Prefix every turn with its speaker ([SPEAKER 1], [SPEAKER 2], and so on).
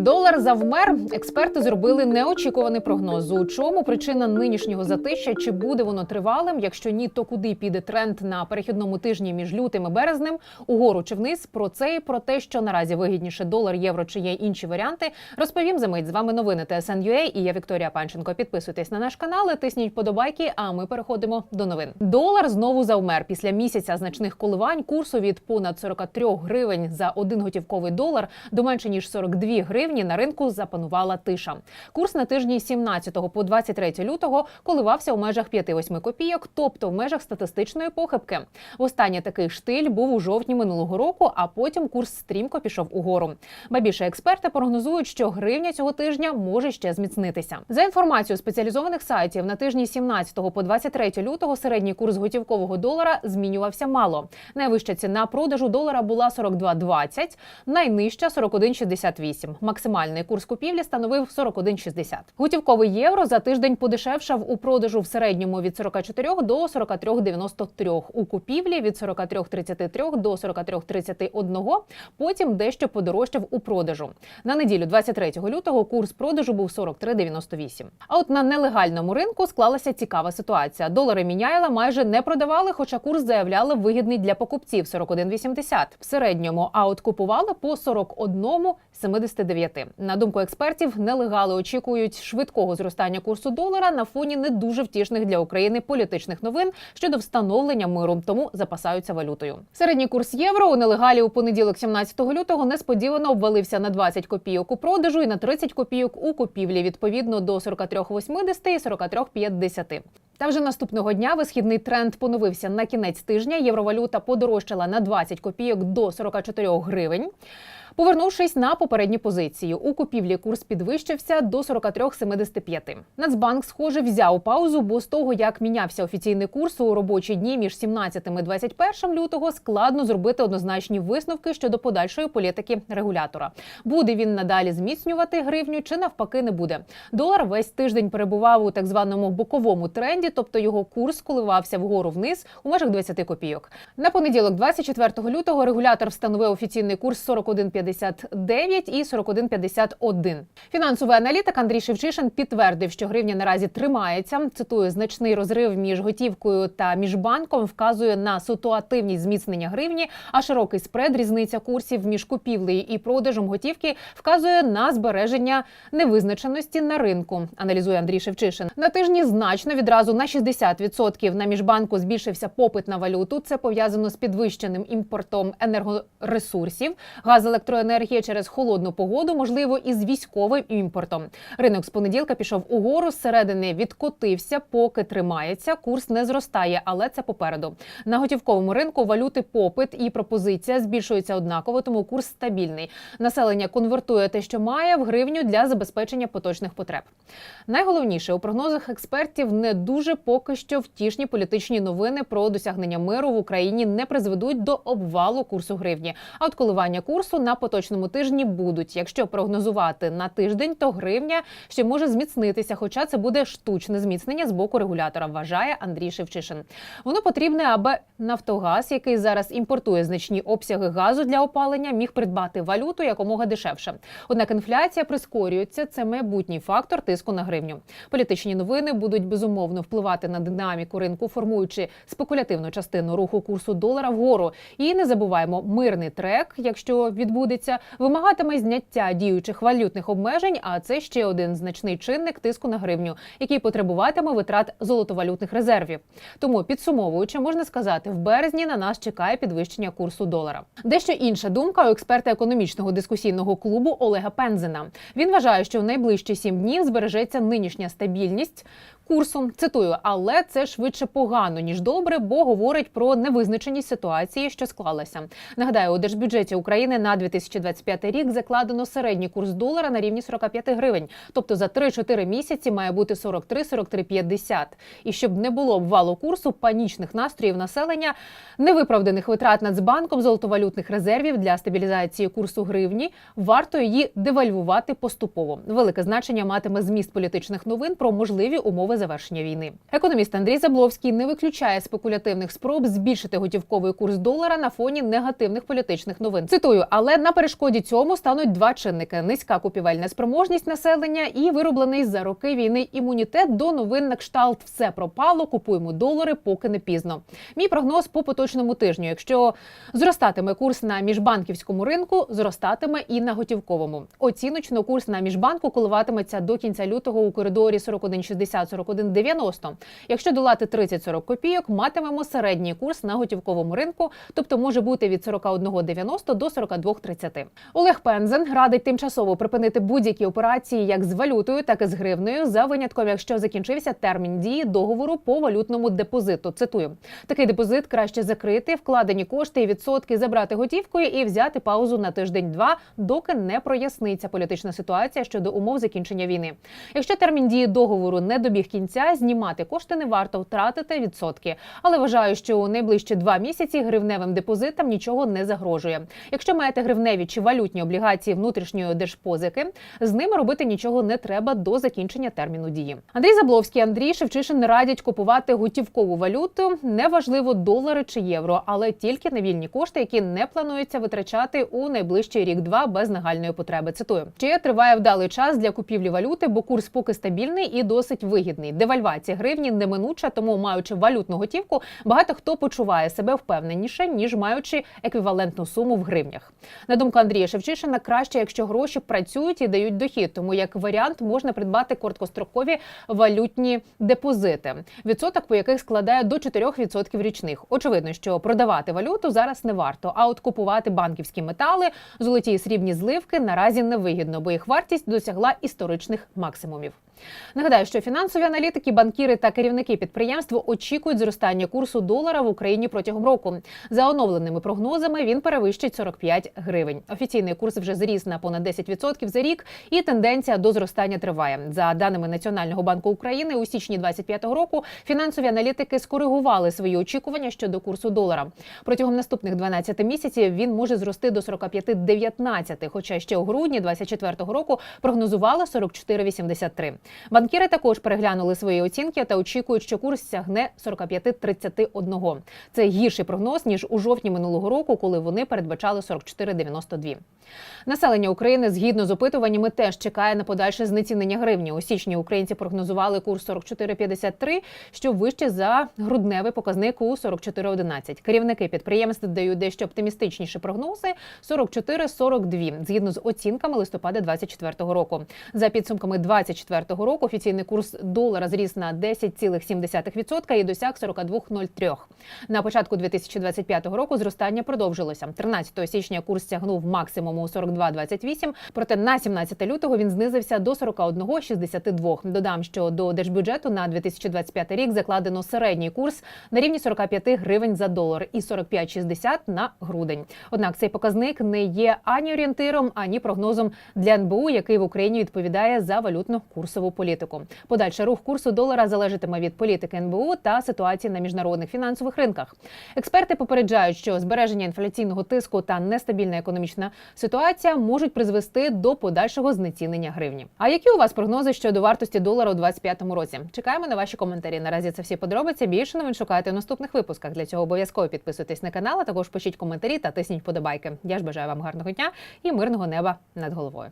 [SPEAKER 1] Долар завмер. Експерти зробили неочікуваний прогноз. У чому причина нинішнього затища? Чи буде воно тривалим? Якщо ні, то куди піде тренд на перехідному тижні між лютим і березнем? Угору чи вниз? Про це і про те, що наразі вигідніше долар, євро чи є інші варіанти. Розповім за мить. З вами новини ТСН.UA і я Вікторія Панченко. Підписуйтесь на наш канал, тисніть подобайки. А ми переходимо до новин. Долар знову завмер після місяця значних коливань курсу від понад 43 гривень за один готівковий долар до менше ніж 42 гривні на ринку запанувала тиша. Курс на тижні з 17 по 23 лютого коливався у межах 5-8 копійок, тобто в межах статистичної похибки. Востаннє такий штиль був у жовтні минулого року, а потім курс стрімко пішов угору. Ба більше експерти прогнозують, що гривня цього тижня може ще зміцнитися. За інформацією спеціалізованих сайтів, на тижні з 17 по 23 лютого середній курс готівкового долара змінювався мало. Найвища ціна продажу долара була 42,20, найнижча 41,68. Максимальний курс купівлі становив 41,60. Готівковий євро за тиждень подешевшав у продажу в середньому від 44 до 43,93, у купівлі від 43,33 до 43,31, потім дещо подорожчав у продажу. На неділю 23 лютого курс продажу був 43,98. А от на нелегальному ринку склалася цікава ситуація. Долари міняйла майже не продавали, хоча курс заявляли вигідний для покупців 41,80 в середньому. А от купували по 41,79. На думку експертів, нелегали очікують швидкого зростання курсу долара на фоні не дуже втішних для України політичних новин щодо встановлення миру, тому запасаються валютою. Середній курс євро у нелегалі у понеділок, 17 лютого, несподівано обвалився на 20 копійок у продажу і на 30 копійок у купівлі, відповідно до 43,80 і 43,50. Та вже наступного дня висхідний тренд поновився на кінець тижня. Євровалюта подорожчала на 20 копійок до 44 гривень. Повернувшись на попередню позицію, у купівлі курс підвищився до 43,75. Нацбанк, схоже, взяв паузу, бо з того, як мінявся офіційний курс у робочі дні між 17 і 21 лютого, складно зробити однозначні висновки щодо подальшої політики регулятора. Буде він надалі зміцнювати гривню чи навпаки не буде. Долар весь тиждень перебував у так званому боковому тренді, тобто його курс коливався вгору вниз у межах 20 копійок. На понеділок, 24 лютого, регулятор встановив офіційний курс 41,50 41,59 і 41,51. Фінансовий аналітик Андрій Шевчишин підтвердив, що гривня наразі тримається. Цитую, значний розрив між готівкою та між банком вказує на ситуативність зміцнення гривні, а широкий спред, різниця курсів між купівлею і продажем готівки вказує на збереження невизначеності на ринку. Аналізує Андрій Шевчишин. На тижні значно відразу на 60% на міжбанку збільшився попит на валюту. Це пов'язано з підвищеним імпортом енергоресурсів, газ електроенергія через холодну погоду, можливо, із військовим імпортом. Ринок з понеділка пішов угору, зсередини відкотився, поки тримається. Курс не зростає, але це попереду. На готівковому ринку валюти попит і пропозиція збільшуються однаково, тому курс стабільний. Населення конвертує те, що має, в гривню для забезпечення поточних потреб. Найголовніше у прогнозах експертів не дуже поки що втішні політичні новини про досягнення миру в Україні не призведуть до обвалу курсу гривні. А от коливання курсу на поточному тижні будуть. Якщо прогнозувати на тиждень, то гривня ще може зміцнитися, хоча це буде штучне зміцнення з боку регулятора, вважає Андрій Шевчишин. Воно потрібне, аби Нафтогаз, який зараз імпортує значні обсяги газу для опалення, міг придбати валюту якомога дешевше. Однак інфляція прискорюється. Це майбутній фактор тиску на гривню. Політичні новини будуть безумовно впливати на динаміку ринку, формуючи спекулятивну частину руху курсу долара вгору. І не забуваємо мирний трек, якщо відбудеться, вимагатиме зняття діючих валютних обмежень. А це ще один значний чинник тиску на гривню, який потребуватиме витрат золотовалютних резервів. Тому підсумовуючи, можна сказати, в березні на нас чекає підвищення курсу долара. Дещо інша думка у експерта економічного дискусійного клубу Олега Пензена. Він вважає, що в найближчі сім днів збережеться нинішня стабільність. Курсу цитую, але це швидше погано ніж добре, бо говорить про невизначеність ситуації, що склалася. Нагадаю, у держбюджеті України на 2025 рік закладено середній курс долара на рівні 45 гривень. Тобто за 3-4 місяці має бути 43-43,50. І щоб не було обвалу курсу, панічних настроїв населення, невиправданих витрат Нацбанком золотовалютних резервів для стабілізації курсу гривні, варто її девальвувати поступово. Велике значення матиме зміст політичних новин про можливі умови завершення війни. Економіст Андрій Забловський не виключає спекулятивних спроб збільшити готівковий курс долара на фоні негативних політичних новин. Цитую, але на перешкоді цьому стануть два чинники: низька купівельна спроможність населення і вироблений за роки війни імунітет до новин на кшталт все пропало. Купуємо долари, поки не пізно. Мій прогноз по поточному тижню. Якщо зростатиме курс на міжбанківському ринку, зростатиме і на готівковому. Оціночно курс на міжбанку коливатиметься до кінця лютого у коридорі 41,60-41,90. Якщо долати 30-40 копійок, матимемо середній курс на готівковому ринку, тобто може бути від 41,90 до 42,30. Олег Пензен радить тимчасово припинити будь-які операції як з валютою, так і з гривнею, за винятком, якщо закінчився термін дії договору по валютному депозиту. Цитую, такий депозит краще закрити, вкладені кошти і відсотки забрати готівкою і взяти паузу на тиждень-два, доки не проясниться політична ситуація щодо умов закінчення війни. Якщо термін дії договору не добіг кінця, знімати кошти не варто втратити відсотки. Але вважаю, що у найближчі два місяці гривневим депозитам нічого не загрожує. Якщо маєте гривневі чи валютні облігації внутрішньої держпозики, з ними робити нічого не треба до закінчення терміну дії. Андрій Забловський, Андрій Шевчишин радять купувати готівкову валюту. Неважливо долари чи євро, але тільки на вільні кошти, які не планується витрачати у найближчий рік-два без нагальної потреби. Цитую, чи триває вдалий час для купівлі валюти, бо курс поки стабільний і досить вигідний. Девальвація гривні неминуча, тому маючи валютну готівку, багато хто почуває себе впевненіше ніж маючи еквівалентну суму в гривнях. На думку Андрія Шевчишина, краще, якщо гроші працюють і дають дохід, тому як варіант можна придбати короткострокові валютні депозити, відсоток по яких складає до 4% річних. Очевидно, що продавати валюту зараз не варто, а от купувати банківські метали, золоті і срібні зливки наразі невигідно, бо їх вартість досягла історичних максимумів. Нагадаю, що фінансові аналітики, банкіри та керівники підприємств очікують зростання курсу долара в Україні протягом року. За оновленими прогнозами він перевищить 45 гривень. Офіційний курс вже зріс на понад 10% за рік, і тенденція до зростання триває. За даними Національного банку України, у січні 2025 року фінансові аналітики скоригували свої очікування щодо курсу долара. Протягом наступних 12 місяців він може зрости до 45,19, хоча ще у грудні 2024 року прогнозували 44,83. Банкіри також переглянули свої оцінки та очікують, що курс сягне 45,31. Це гірший прогноз ніж у жовтні минулого року, коли вони передбачали 44,92. Населення України згідно з опитуваннями теж чекає на подальше знецінення гривні. У січні українці прогнозували курс 44,53, що вище за грудневий показник у 44,11. Керівники підприємств дають дещо оптимістичніші прогнози 44,42, згідно з оцінками листопада 2024 року. За підсумками 2024 року офіційний курс долара зріс на 10,7% і досяг 42,03. На початку 2025 року зростання продовжилося. 13 січня курс сягнув максимум у 42,28, проте на 17 лютого він знизився до 41,62. Додам, що до держбюджету на 2025 рік закладено середній курс на рівні 45 гривень за долар і 45,60 на грудень. Однак цей показник не є ані орієнтиром, ані прогнозом для НБУ, який в Україні відповідає за валютно-курсову політику. Подальший рух курсу долара залежатиме від політики НБУ та ситуації на міжнародних фінансових ринках. Експерти попереджають, що збереження інфляційного тиску та нестабільна економічна ситуація можуть призвести до подальшого знецінення гривні. А які у вас прогнози щодо вартості долара у 2025 році? Чекаємо на ваші коментарі. Наразі це всі подробиці. Більше новин шукайте в наступних випусках. Для цього обов'язково підписуйтесь на канал, а також пишіть коментарі та тисніть подобайки. Я ж бажаю вам гарного дня і мирного неба над головою.